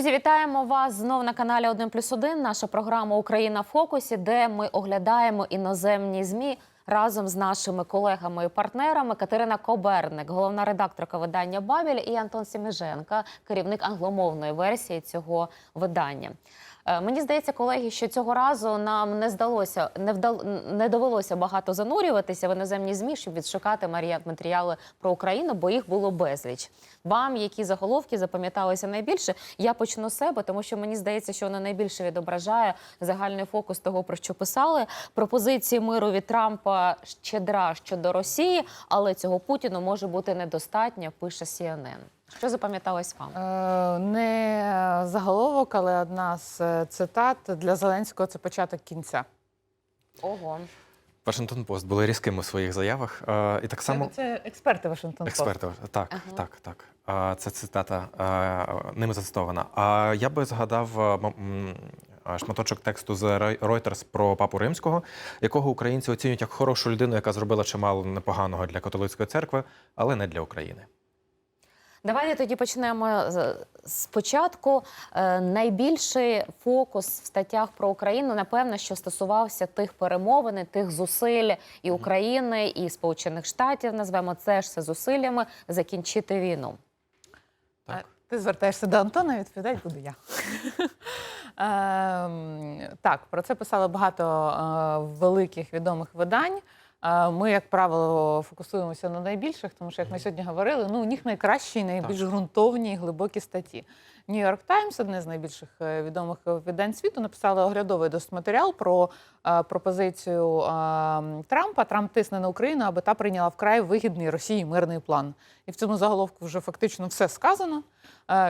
Друзі, вітаємо вас знов на каналі 1 плюс 1. Наша програма Україна в фокусі, де ми оглядаємо іноземні змі разом з нашими колегами і партнерами. Катерина Коберник, головна редакторка видання Бабіль, і Антон Сіміженка, керівник англомовної версії цього видання. Е, Мені здається, колеги, що цього разу нам не здалося, не вдал, не довелося багато занурюватися в іноземні змі, щоб відшукати матеріали про Україну, бо їх було безліч. Вам які заголовки запам'яталися найбільше? Я почну з себе, тому що мені здається, що вона найбільше відображає загальний фокус того, про що писали. Пропозиції миру від Трампа щедра щодо Росії, але цього Путіну може бути недостатньо. Пише CNN. Що запам'яталось вам? Е, Не заголовок, але одна з е, цитат для Зеленського це початок кінця. Ого. Вашингтон Пост були різкими у своїх заявах. Е, і так само Це експерти Вашингтон Пост. експерти. Так, Ага. так, так. Це цитата е, ними зацитована. А я би згадав е, м- м, е, шматочок тексту з Рой- Reuters про папу римського, якого українці оцінюють як хорошу людину, яка зробила чимало непоганого для католицької церкви, але не для України. Давайте тоді почнемо спочатку. Е, Найбільший фокус в статтях про Україну, напевно, що стосувався тих перемовин, тих зусиль і України, і Сполучених Штатів, назвемо це ж все зусиллями закінчити війну. Так. Е, Ти звертаєшся до Антона, відповідати буду я. Ем, Так, про це писало багато е, великих відомих видань. Ми, як правило, фокусуємося на найбільших, тому що, як ми сьогодні говорили, ну у них найкращі, найбільш ґрунтовні і глибокі статті. Нью-Йорк Таймс, одне з найбільших е, відомих видань світу, написали оглядовий досить матеріал про е, пропозицію е, Трампа. Трамп тисне на Україну, аби та прийняла вкрай вигідний Росії мирний план. І в цьому заголовку вже фактично все сказано.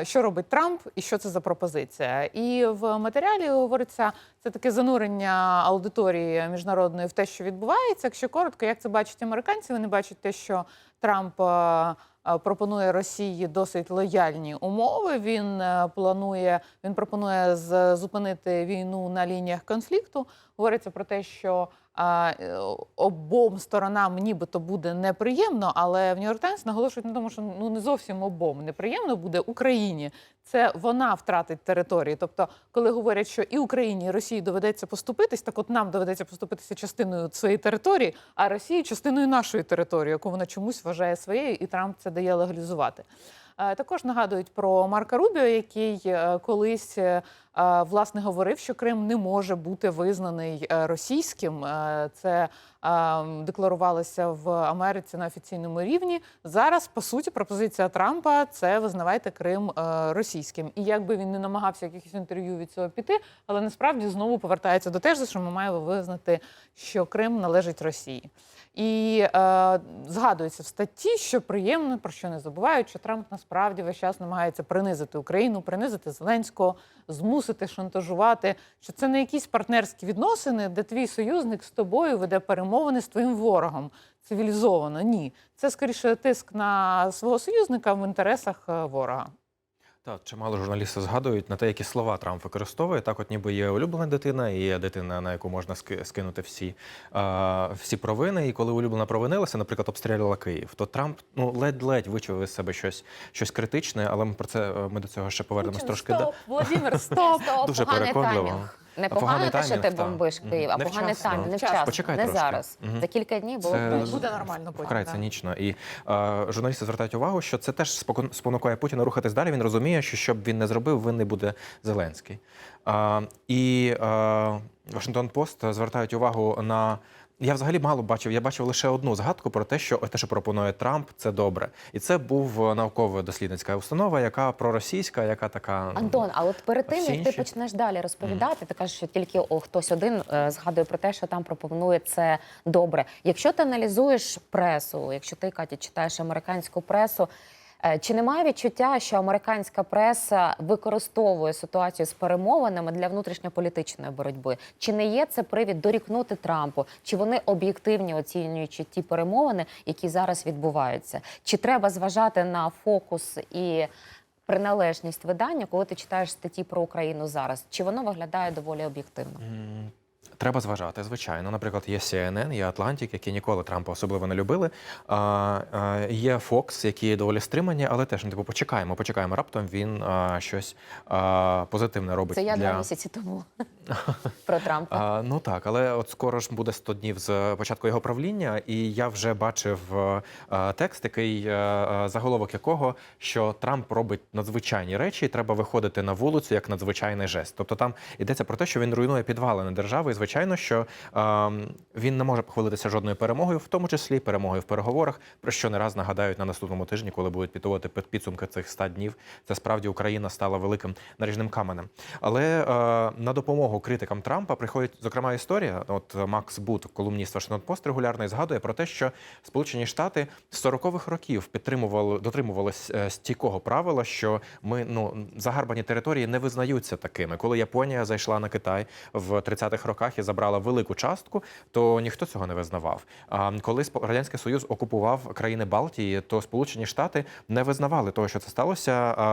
Що робить Трамп і що це за пропозиція? І в матеріалі говориться це таке занурення аудиторії міжнародної в те, що відбувається. Якщо коротко, як це бачать американці, вони бачать те, що Трамп. Е, Пропонує Росії досить лояльні умови. Він е, планує, він пропонує зупинити війну на лініях конфлікту. Говориться про те, що а, е, обом сторонам нібито буде неприємно, але в Нью-Йорк Таймс наголошують на тому, що ну не зовсім обом неприємно буде Україні. Це вона втратить території. Тобто, коли говорять, що і Україні, і Росії доведеться поступитись, так от нам доведеться поступитися частиною своєї території, а Росії частиною нашої території, яку вона чомусь вважає своєю, і Трамп це дає легалізувати. Е, Також нагадують про Марка Рубіо, який е, колись власне говорив, що Крим не може бути визнаний е, російським. Е, Це е, декларувалося в Америці на офіційному рівні. Зараз, по суті, пропозиція Трампа це визнавайте Крим е, російським. І як би він не намагався якихось інтерв'ю від цього піти, але насправді знову повертається до тежу, що ми маємо визнати, що Крим належить Росії. І е, згадується в статті, що приємно, про що не забувають, що Трамп насправді весь час намагається принизити Україну, принизити Зеленського, змусити шантажувати, що це не якісь партнерські відносини, де твій союзник з тобою веде перемовини з твоїм ворогом цивілізовано. Ні, це скоріше тиск на свого союзника в інтересах е, ворога. Так, чимало журналістів згадують на те, які слова Трамп використовує. Так, от ніби є улюблена дитина, і є дитина, на яку можна скинути всі, е, всі провини. І коли улюблена провинилася, наприклад, обстрілювала Київ, то Трамп ну ледь-ледь вичув із себе щось, щось критичне, але ми про це ми до цього ще повернемось трошки. да- Володимир, стоп! Стоп, Дуже переконливо. Не Поганий погано те, що ти бомбиш. Київ, а погане таймінг, не Невчасно. не трошки. зараз. За кілька днів було Це- Буде нормально потім. Вкрай цинічно. І е, журналісти звертають увагу, що це теж спонукає Путіна рухатись далі. Він розуміє, що щоб він не зробив, винний буде Зеленський. Е, і е, Вашингтон Пост звертають увагу на. Я взагалі мало бачив. Я бачив лише одну згадку про те, що те, що пропонує Трамп, це добре. І це був науково-дослідницька установа, яка проросійська, яка така Антон, а от перед тим як ти почнеш далі розповідати, ти кажеш, що тільки о, хтось один е, згадує про те, що там пропонує це добре. Якщо ти аналізуєш пресу, якщо ти Катя читаєш американську пресу. Е, Чи немає відчуття, що американська преса використовує ситуацію з перемовинами для внутрішньополітичної боротьби? Чи не є це привід дорікнути Трампу? Чи вони об'єктивні оцінюючи ті перемовини, які зараз відбуваються? Чи треба зважати на фокус і приналежність видання, коли ти читаєш статті про Україну зараз? Чи воно виглядає доволі об'єктивно? Треба зважати, звичайно. Наприклад, є CNN, є Atlantic, які ніколи Трампа особливо не любили. А, а, є Fox, які доволі стримані, але теж ну, типу, почекаємо, почекаємо. Раптом він а, щось а, позитивне робить Це я для два місяці тому про Трампа. А, ну так, але от скоро ж буде 100 днів з початку його правління, і я вже бачив е, е, текст, який е, е, заголовок якого що Трамп робить надзвичайні речі, і треба виходити на вулицю як надзвичайний жест. Тобто там йдеться про те, що він руйнує підвалини держави. І звичайно, що е, він не може похвалитися жодною перемогою, в тому числі перемогою в переговорах, про що не раз нагадають на наступному тижні, коли будуть підводити під- підсумки цих 100 днів. Це справді Україна стала великим наріжним каменем. Але е, на допомогу критикам Трампа приходить зокрема історія. От Макс Бут, колумніст Вашингтон Пост, регулярно згадує про те, що Сполучені Штати з 40-х років підтримували дотримувались е, стійкого правила, що ми ну загарбані території не визнаються такими. Коли Японія зайшла на Китай в 30-х роках і забрала велику частку, то ніхто цього не визнавав. А коли радянський союз окупував країни Балтії, то Сполучені Штати не визнавали того, що це сталося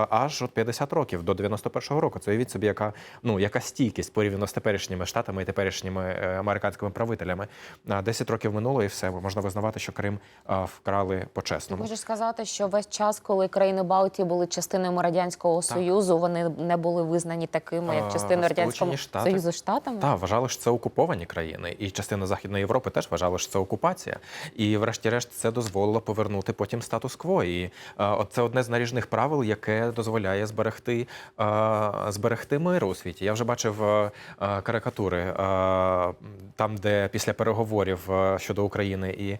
аж от 50 років до 91-го року. Це уявіть собі, яка ну яка стійкість порівняно з теперішніми штатами і теперішніми е, американськими правителями. А, 10 років минуло, і все можна визнавати, що Крим вкрали по-чесному. можеш сказати, що весь час, коли країни Балтії були частиною радянського союзу, вони не були визнані такими, як частиною радянського Штати- союзу штатами. Так, вважали, що це окуповані країни, і частина Західної Європи теж вважала, що це окупація. І, врешті-решт, це дозволило повернути потім статус-кво. І е, це одне з наріжних правил, яке дозволяє зберегти, е, зберегти мир у світі. Я вже бачив е, карикатури там, де після переговорів е, щодо України і е,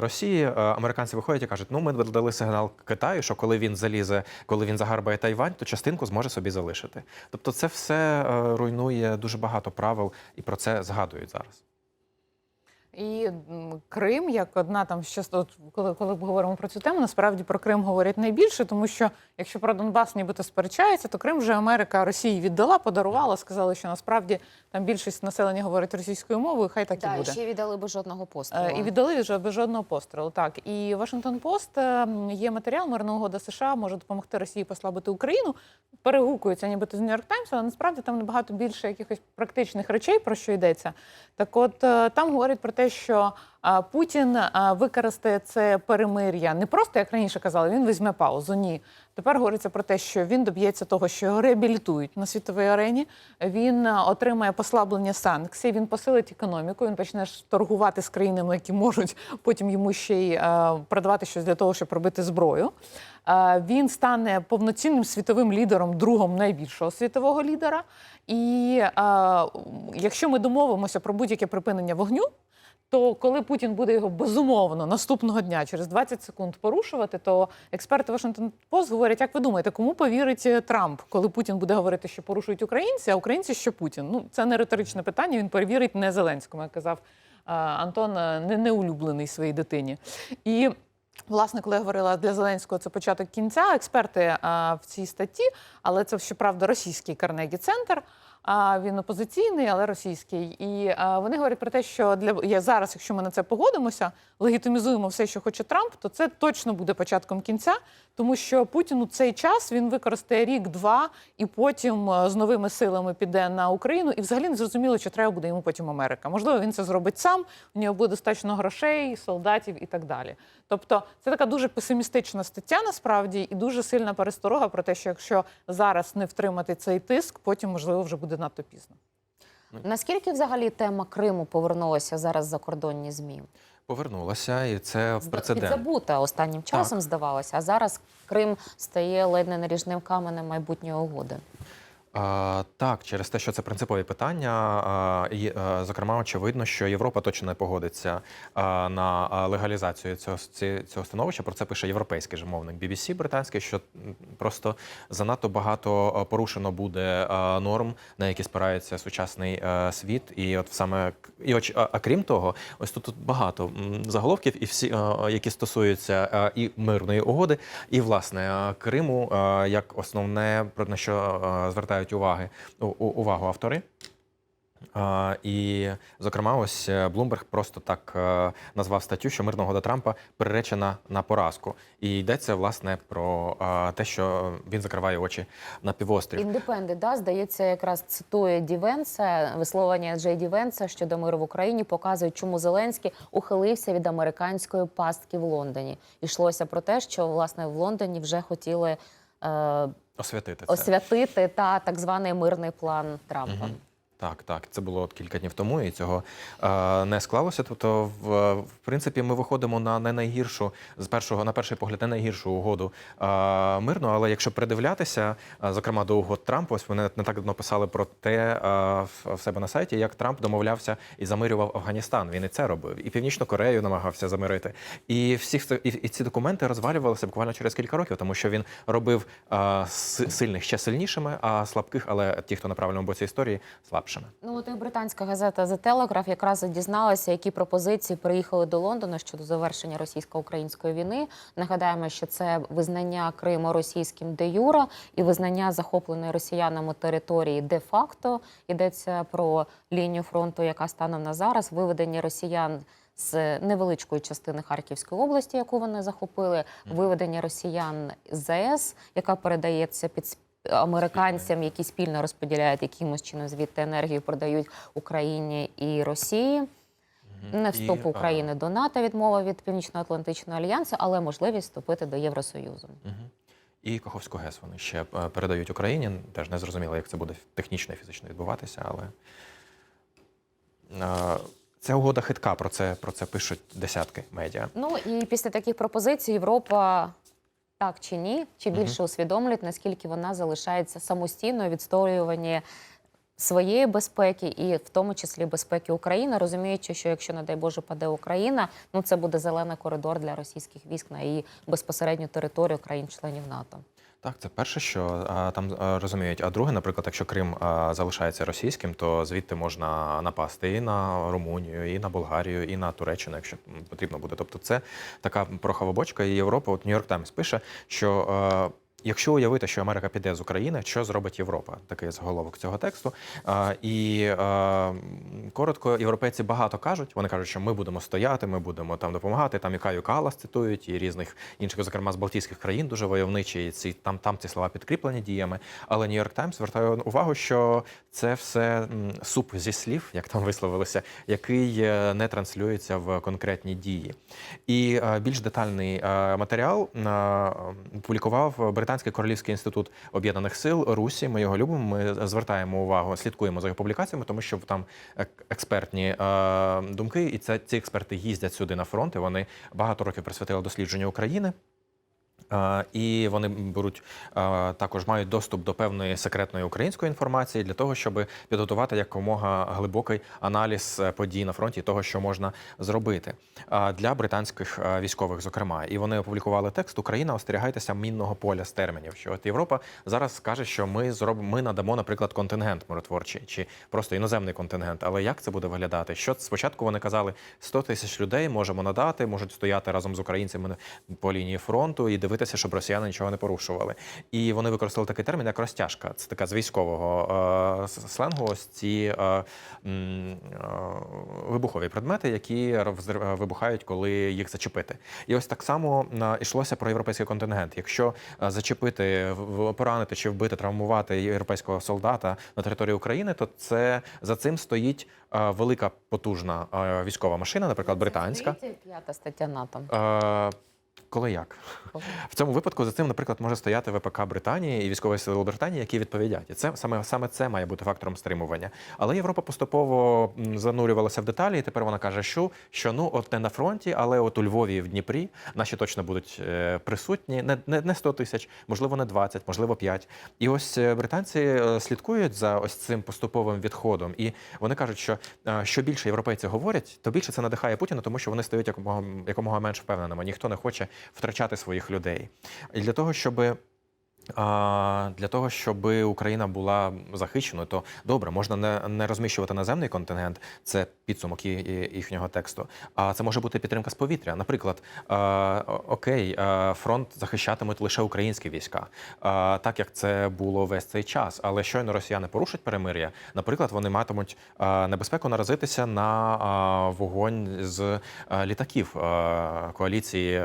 Росії е, американці виходять і кажуть: ну ми дали сигнал Китаю, що коли він залізе, коли він загарбає Тайвань, то частинку зможе собі залишити. Тобто, це все руйнує дуже багато правил, і про це згадують зараз. І Крим, як одна там ще коли, коли говоримо про цю тему, насправді про Крим говорять найбільше, тому що якщо про Донбас нібито сперечається, то Крим вже Америка Росії віддала, подарувала, сказали, що насправді там більшість населення говорить російською мовою, хай так і буде. ще віддали без жодного пострілу. Е, І віддали вже без жодного пострілу. Так і Вашингтон Пост е, є матеріал мирна угода США може допомогти Росії послабити Україну. Перегукується, нібито з Нью-Йорк Таймс, але насправді там набагато більше якихось практичних речей, про що йдеться. Так, от е, там говорять про те, що Путін використає це перемир'я не просто як раніше казали, він візьме паузу. Ні. Тепер говориться про те, що він доб'ється того, що його реабілітують на світовій арені. Він отримає послаблення санкцій, він посилить економіку. Він почне торгувати з країнами, які можуть потім йому ще й продавати щось для того, щоб робити зброю. Він стане повноцінним світовим лідером, другом найбільшого світового лідера. І якщо ми домовимося про будь-яке припинення вогню, то коли Путін буде його безумовно наступного дня через 20 секунд порушувати, то експерти Washington Post говорять, як ви думаєте, кому повірить е, Трамп, коли Путін буде говорити, що порушують українці, а українці, що Путін? Ну це не риторичне питання. Він перевірить не Зеленському, як казав е, Антон, е, не неулюблений своїй дитині. І Власне, коли я говорила для Зеленського, це початок кінця. Експерти а, в цій статті, але це щоправда російський Карнегі центр. А він опозиційний, але російський. І а, вони говорять про те, що для зараз, якщо ми на це погодимося, легітимізуємо все, що хоче Трамп, то це точно буде початком кінця, тому що Путін у цей час він використає рік-два і потім е, з новими силами піде на Україну. І взагалі не зрозуміло, чи треба буде йому потім Америка. Можливо, він це зробить сам. У нього буде достатньо грошей, солдатів і так далі. Тобто, це така дуже песимістична стаття, насправді, і дуже сильна пересторога про те, що якщо зараз не втримати цей тиск, потім можливо вже буде надто пізно. Наскільки взагалі тема Криму повернулася зараз в закордонні змі? Повернулася, і це прецедент. забута останнім часом здавалося, а зараз Крим стає ледь не наріжним каменем майбутньої угоди. Так, через те, що це принципові питання, і, зокрема, очевидно, що Європа точно не погодиться на легалізацію цього, цього становища. Про це пише європейський же мовник BBC британський, що просто занадто багато порушено буде норм, на які спирається сучасний світ. І от саме і оч, а, крім того, ось тут, тут багато заголовків, і всі, які стосуються і мирної угоди, і власне Криму як основне про на що а, звертають уваги увагу автори. І, зокрема, ось е, Блумберг просто так е, назвав статтю, що мирна угода Трампа приречена на поразку. І йдеться власне про те, що він закриває очі на півострів. Індепендент, да, здається, якраз цитує Дівенса, висловлення Джей Дівенса щодо миру в Україні показують, чому Зеленський ухилився від американської пастки в Лондоні. Йшлося про те, що власне в Лондоні вже хотіли е, Освятити це. освятити та так званий мирний план Трампа. Мгм. Так, так, це було кілька днів тому, і цього е, не склалося. Тобто, в, в принципі, ми виходимо на не найгіршу з першого на перший погляд, не найгіршу угоду е, мирну. Але якщо придивлятися, е, зокрема до угод Трампа, ось вони не так давно писали про те е, в, себе на сайті, як Трамп домовлявся і замирював Афганістан. Він і це робив, і Північну Корею намагався замирити. І всі і, і ці документи розвалювалися буквально через кілька років, тому що він робив е, сильних ще сильнішими, а слабких, але ті, хто на правильному боці історії, слабшими. Ну, от і британська газета The Telegraph якраз дізналася, які пропозиції приїхали до Лондона щодо завершення російсько-української війни. Нагадаємо, що це визнання Криму російським де юра і визнання захопленої росіянами території де-факто. Йдеться про лінію фронту, яка станом на зараз виведення росіян. З невеличкої частини Харківської області, яку вони захопили, виведення росіян з ЗАЕС, яка передається під американцям, які спільно розподіляють якимось чином звідти енергію, продають Україні і Росії. Не вступ І, України до НАТО, відмова від Північно-Атлантичного альянсу, але можливість вступити до Євросоюзу. І Каховську ГЕС вони ще е, передають Україні. Теж не зрозуміло, як це буде технічно і фізично відбуватися, але е, ця угода хитка, про це, про це пишуть десятки медіа. Ну і після таких пропозицій Європа. Так чи ні, чи більше усвідомлюють, наскільки вона залишається самостійною відстоюванні своєї безпеки, і в тому числі безпеки України, розуміючи, що якщо, не дай Боже, паде Україна, ну це буде зелений коридор для російських військ на її безпосередню територію країн-членів НАТО. Так, це перше, що а, там а, розуміють. А друге, наприклад, якщо Крим а, залишається російським, то звідти можна напасти і на Румунію, і на Болгарію, і на Туреччину, якщо потрібно буде. Тобто, це така прохава бочка. І Європа, от Нью-Йорк Таймс пише, що. е, Якщо уявити, що Америка піде з України, що зробить Європа? Такий заголовок цього тексту. І коротко, європейці багато кажуть. Вони кажуть, що ми будемо стояти, ми будемо там допомагати. Там і Каю Калас цитують, і різних інших, зокрема з Балтійських країн, дуже войовничі. Ці там, там ці слова підкріплені діями. Але Нью-Йорк Таймс звертає увагу, що це все суп зі слів, як там висловилося, який е, не транслюється в конкретні дії. І е, більш детальний е, матеріал публікував Британський Королівський інститут об'єднаних сил Русі. Ми його любимо. Ми звертаємо увагу, слідкуємо за його публікаціями, тому що там експертні е, думки, і це ці експерти їздять сюди на фронт. і Вони багато років присвятили дослідженню України. І вони беруть також мають доступ до певної секретної української інформації для того, щоб підготувати якомога глибокий аналіз е, подій на фронті, того, що можна зробити для британських е, військових, зокрема. І вони опублікували текст Україна, остерігайтеся мінного поля з термінів. Що от Європа зараз скаже, що ми зробимо, ми надамо, наприклад, контингент миротворчий чи просто іноземний контингент. Але як це буде виглядати? Що спочатку вони казали 100 тисяч людей можемо надати, можуть стояти разом з українцями по лінії фронту і дивитися, щоб росіяни нічого не порушували. І вони використали такий термін, як розтяжка. Це така з військового е, сленгу. Ось ці е, е, вибухові предмети, які вибухають, коли їх зачепити. І ось так само йшлося про європейський контингент. Якщо зачепити, в- поранити чи вбити, травмувати європейського солдата на території України, то це за цим стоїть велика потужна військова машина, наприклад, британська. П'ята стаття НАТО. Коли як? В цьому випадку за цим, наприклад, може стояти ВПК Британії і військові сили Британії, які відповідають. І це саме саме це має бути фактором стримування. Але Європа поступово занурювалася в деталі, і тепер вона каже, що, що ну от не на фронті, але от у Львові і в Дніпрі наші точно будуть е, присутні. Не, не, не 100 тисяч, можливо, не 20, можливо, 5. І ось е, британці е, слідкують за ось цим поступовим відходом. І вони кажуть, що що більше європейці говорять, то більше це надихає Путіна, тому що вони стають якомога, якомога менш впевненими. Ніхто не хоче втрачати своїх людей. І для того, щоб Для того, щоб Україна була захищеною, то добре, можна не, не розміщувати наземний контингент, це підсумок їхнього тексту. А це може бути підтримка з повітря. Наприклад, окей, фронт захищатимуть лише українські війська, так як це було весь цей час. Але щойно росіяни порушать перемир'я, наприклад, вони матимуть небезпеку наразитися на вогонь з літаків коаліції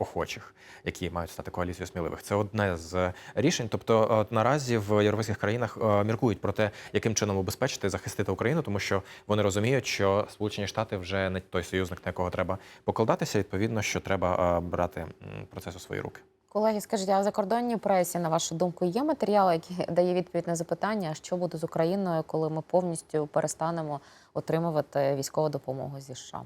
охочих, які мають стати коаліцією сміливих. Це одне з рішень. Тобто, от наразі в європейських країнах е, міркують про те, яким чином убезпечити захистити Україну, тому що вони розуміють, що Сполучені Штати вже не той союзник, на якого треба покладатися. Відповідно, що треба е, брати процес у свої руки. Колеги, скажіть, а в закордонній пресі, на вашу думку, є матеріал, який дає відповідь на запитання, що буде з Україною, коли ми повністю перестанемо отримувати військову допомогу зі США?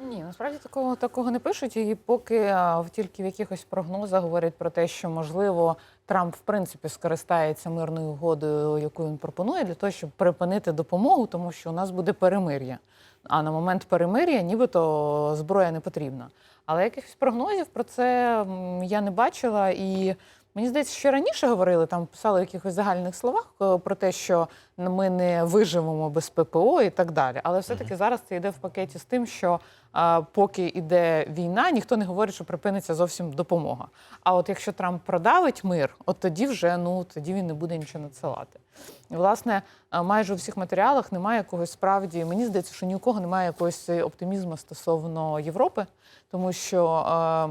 Ні, насправді такого такого не пишуть. І поки а, тільки в якихось прогнозах говорять про те, що можливо Трамп в принципі скористається мирною угодою, яку він пропонує, для того, щоб припинити допомогу, тому що у нас буде перемир'я. А на момент перемир'я нібито зброя не потрібна. Але якихось прогнозів про це я не бачила. І мені здається, що раніше говорили, там писали в якихось загальних словах е, про те, що ми не виживемо без ППО і так далі. Але все-таки зараз це йде в пакеті з тим, що а, поки йде війна, ніхто не говорить, що припиниться зовсім допомога. А от якщо Трамп продавить мир, от тоді вже ну тоді він не буде нічого надсилати. І, власне, майже у всіх матеріалах немає якогось справді. Мені здається, що ні у кого немає якогось оптимізму стосовно Європи, тому що. а,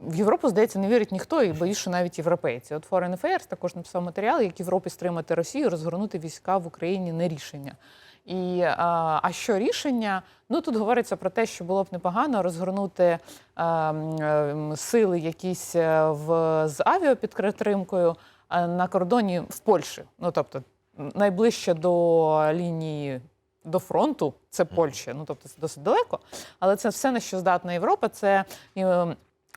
в Європу, здається, не вірить ніхто, і боюсь, що навіть європейці. От Foreign Affairs також написав матеріал, як Європі стримати Росію, розгорнути війська в Україні не рішення. І а, а що рішення? Ну тут говориться про те, що було б непогано розгорнути а, ем, сили якісь е, в з авіапідтримкою а, на кордоні в Польщі. Ну тобто найближче до лінії до фронту це Польща. Ну тобто це досить далеко. Але це все на що здатна Європа. Це е,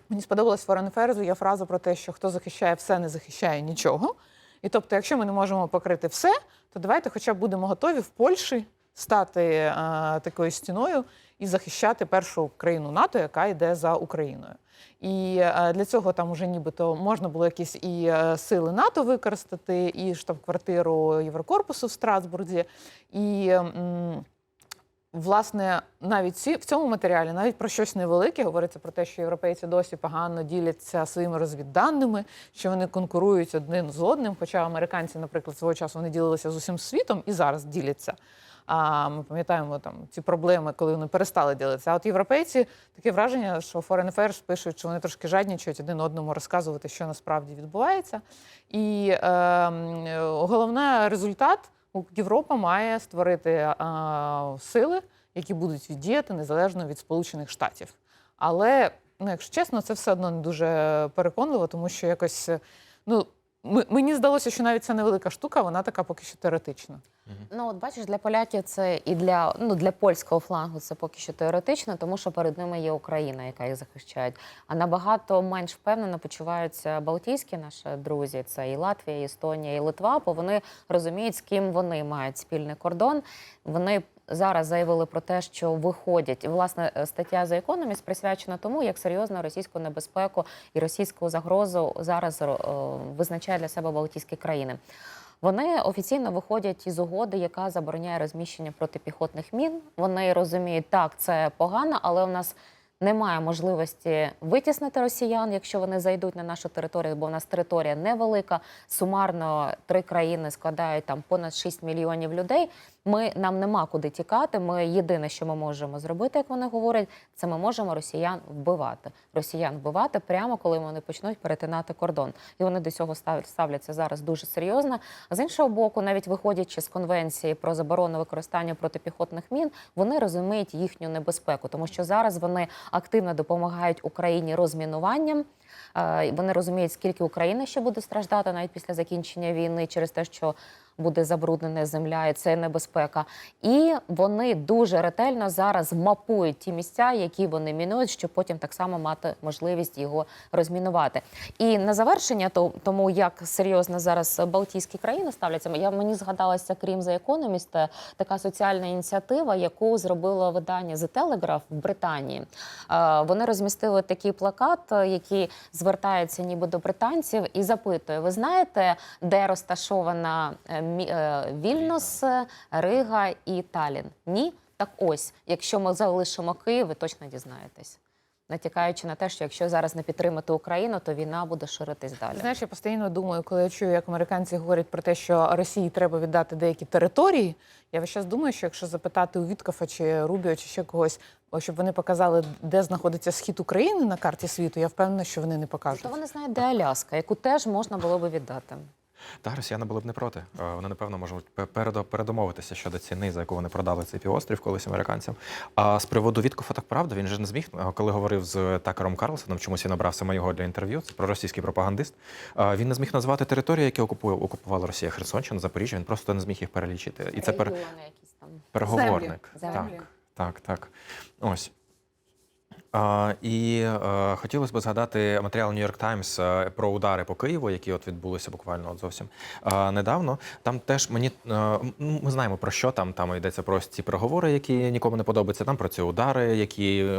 мені сподобалась Foreign Ферзу. є фраза про те, що хто захищає все, не захищає нічого. І тобто, якщо ми не можемо покрити все, то давайте хоча б будемо готові в Польщі стати е, такою стіною і захищати першу країну НАТО, яка йде за Україною. І е, для цього там уже нібито можна було якісь і е, сили НАТО використати, і штаб-квартиру Єврокорпусу в Страсбурзі. І власне навіть ці в цьому матеріалі навіть про щось невелике говориться про те, що європейці досі погано діляться своїми розвідданими, що вони конкурують один з одним. Хоча американці, наприклад, свого часу вони ділилися з усім світом і зараз діляться. А ми пам'ятаємо там ці проблеми, коли вони перестали ділитися. А от європейці таке враження, що Foreign Affairs пишуть, що вони трошки жаднічують один одному розказувати, що насправді відбувається. І е, м, головний результат Європа має створити е, сили, які будуть діяти незалежно від Сполучених Штатів. Але, ну, якщо чесно, це все одно не дуже переконливо, тому що якось ну. Мені здалося, що навіть ця невелика штука, вона така поки що теоретична. Ну, от бачиш, для поляків це і для ну для польського флангу це поки що теоретично, тому що перед ними є Україна, яка їх захищає. А набагато менш впевнено почуваються балтійські наші друзі. Це і Латвія, і Естонія, і Литва, бо вони розуміють, з ким вони мають спільний кордон. Вони зараз заявили про те, що виходять. І, власне, стаття за Economist присвячена тому, як серйозно російську небезпеку і російську загрозу зараз е, визначає для себе Балтійські країни. Вони офіційно виходять із угоди, яка забороняє розміщення протипіхотних мін. Вони розуміють, так, це погано, але у нас немає можливості витіснити росіян, якщо вони зайдуть на нашу територію, бо в нас територія невелика. Сумарно три країни складають там понад 6 мільйонів людей. Ми нам нема куди тікати. Ми єдине, що ми можемо зробити, як вони говорять, це ми можемо росіян вбивати. Росіян вбивати прямо коли вони почнуть перетинати кордон. І вони до цього ставляться зараз дуже серйозно. А з іншого боку, навіть виходячи з конвенції про заборону використання протипіхотних мін, вони розуміють їхню небезпеку, тому що зараз вони активно допомагають Україні розмінуванням. Е, Вони розуміють, скільки Україна ще буде страждати навіть після закінчення війни через те, що буде забруднена земля, і це небезпека. І вони дуже ретельно зараз мапують ті місця, які вони мінують, щоб потім так само мати можливість його розмінувати. І на завершення, то тому як серйозно зараз Балтійські країни ставляться, я мені згадалася крім за Economist, е, така соціальна ініціатива, яку зробило видання The Telegraph в Британії. Е, Вони розмістили такий плакат, е, який звертається ніби до британців і запитує: ви знаєте, де розташована Вільнюс, е, Рига і Талін? Ні? Так ось, якщо ми залишимо Київ, ви точно дізнаєтесь. Натякаючи на те, що якщо зараз не підтримати Україну, то війна буде ширитись далі. Знаєш, я постійно думаю, коли я чую, як американці говорять про те, що Росії треба віддати деякі території. Я весь час думаю, що якщо запитати у Віткафа чи Рубіо, чи ще когось, щоб вони показали, де знаходиться схід України на карті світу, я впевнена, що вони не покажуть. То вони знають, де Аляска, яку теж можна було би віддати. Та росіяни були б не проти. Е, Вони напевно можуть пе- передомовитися щодо ціни, за яку вони продали цей півострів колись американцям. А з приводу Віткофа, так правда, він же не зміг, е, коли говорив з Такером Карлсоном, чомусь я набрав саме його для інтерв'ю. Це проросійський пропагандист. е, Він не зміг назвати території, які окупує окупувала Росія Херсонщину, Запоріжжя. Він просто не зміг їх перелічити. І це пер... Переговорник. Землі. Так, так, так. Ось. І е, хотілося б згадати матеріал York Times е, про удари по Києву, які от відбулися буквально от зовсім е, недавно. Там теж мені е, ми знаємо про що там. Там йдеться про ці переговори, які нікому не подобаються. Там про ці удари, які,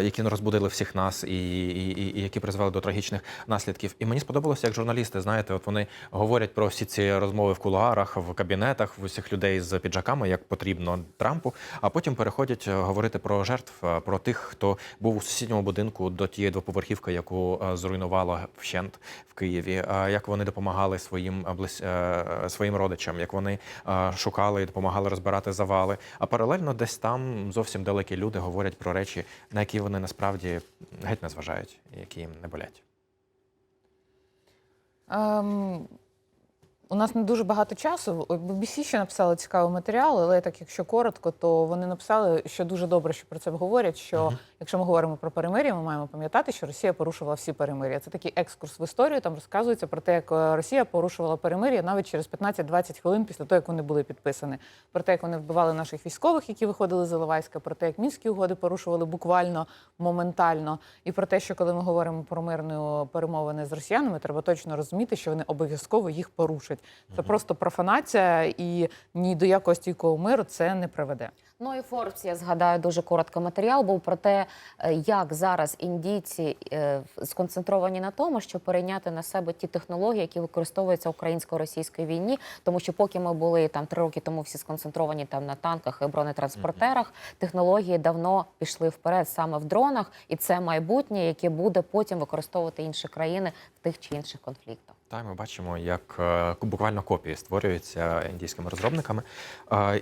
які розбудили всіх нас, і, і, і, які призвели до трагічних наслідків. І мені сподобалося, як журналісти, знаєте, от вони говорять про всі ці розмови в кулуарах, в кабінетах, в усіх людей з піджаками, як потрібно Трампу. А потім переходять говорити про жертв, про тих, хто був у сусідньому будинку до тієї двоповерхівки, яку е, зруйнувало вщент в Києві. е, Як вони допомагали своїм е, своїм родичам, як вони шукали і допомагали розбирати завали. А паралельно десь там зовсім далекі люди говорять про речі, на які вони насправді геть не зважають, які їм не болять. Ем, у нас не дуже багато часу. BBC ще написали цікавий матеріал, але так, якщо коротко, то вони написали, що дуже добре, що про це говорять. Що Мгм. якщо ми говоримо про перемир'я, ми маємо пам'ятати, що Росія порушувала всі перемир'я. Це такий екскурс в історію. Там розказується про те, як е, Росія порушувала перемир'я навіть через 15-20 хвилин після того, як вони були підписані. Про те, як вони вбивали наших військових, які виходили з Іловайська, про те, як мінські угоди порушували буквально моментально, і про те, що коли ми говоримо про мирну перемовини з росіянами, треба точно розуміти, що вони обов'язково їх порушать. Це просто профанація, і ні до якого стійкого миру це не приведе. Ну і Forbes, я згадаю дуже коротко матеріал був про те, е, як зараз індійці е, сконцентровані на тому, щоб перейняти на себе ті технології, які використовуються в українсько-російській війні. Тому що поки ми були там три роки тому всі сконцентровані там на танках і бронетранспортерах, технології давно пішли вперед саме в дронах, і це майбутнє, яке буде потім використовувати інші країни в тих чи інших конфліктах. Та ми бачимо, як е, буквально копії створюються індійськими розробниками.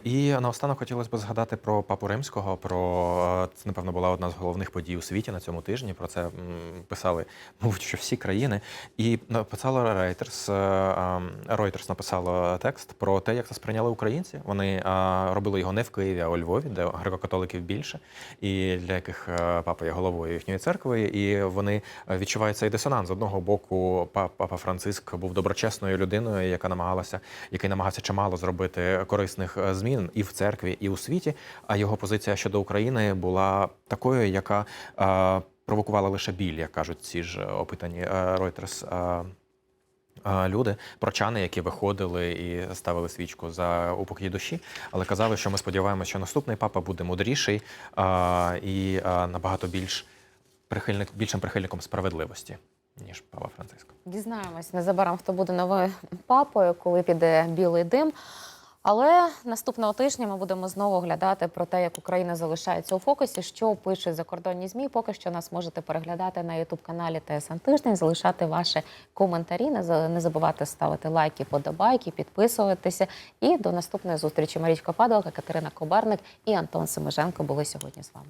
І наостанок хотілося б згадати про папу римського. Про е, це напевно була одна з головних подій у світі на цьому тижні. Про це писали, мабуть, що всі країни. І написала Reuters, е, е, Reuters написало текст про те, як це сприйняли українці. Вони робили його не в Києві, а у Львові, де греко-католиків більше, і для яких папа є головою їхньої церкви, і вони відчувають цей дисонанс. З одного боку, па- папа Франциск був доброчесною людиною, яка намагалася, який намагався чимало зробити корисних змін і в церкві, і у світі. А його позиція щодо України була такою, яка е, провокувала лише біль, як кажуть ці ж опитані е, Reuters. е, е, Люди, прочани, які виходили і ставили свічку за упокій душі, але казали, що ми сподіваємося, що наступний папа буде мудріший а, і а, набагато більш прихильник, більшим прихильником справедливості, ніж папа Франциск. Дізнаємось незабаром, хто буде новою папою, коли піде білий дим. Але наступного тижня ми будемо знову оглядати про те, як Україна залишається у фокусі, що пишуть закордонні змі. Поки що нас можете переглядати на ютуб каналі ТСН Тиждень, залишати ваші коментарі. Не за- Не забувайте ставити лайки, подобайки, підписуватися. І до наступної зустрічі. Марічка Падалка, Катерина Кобарник і Антон Семиженко були сьогодні з вами.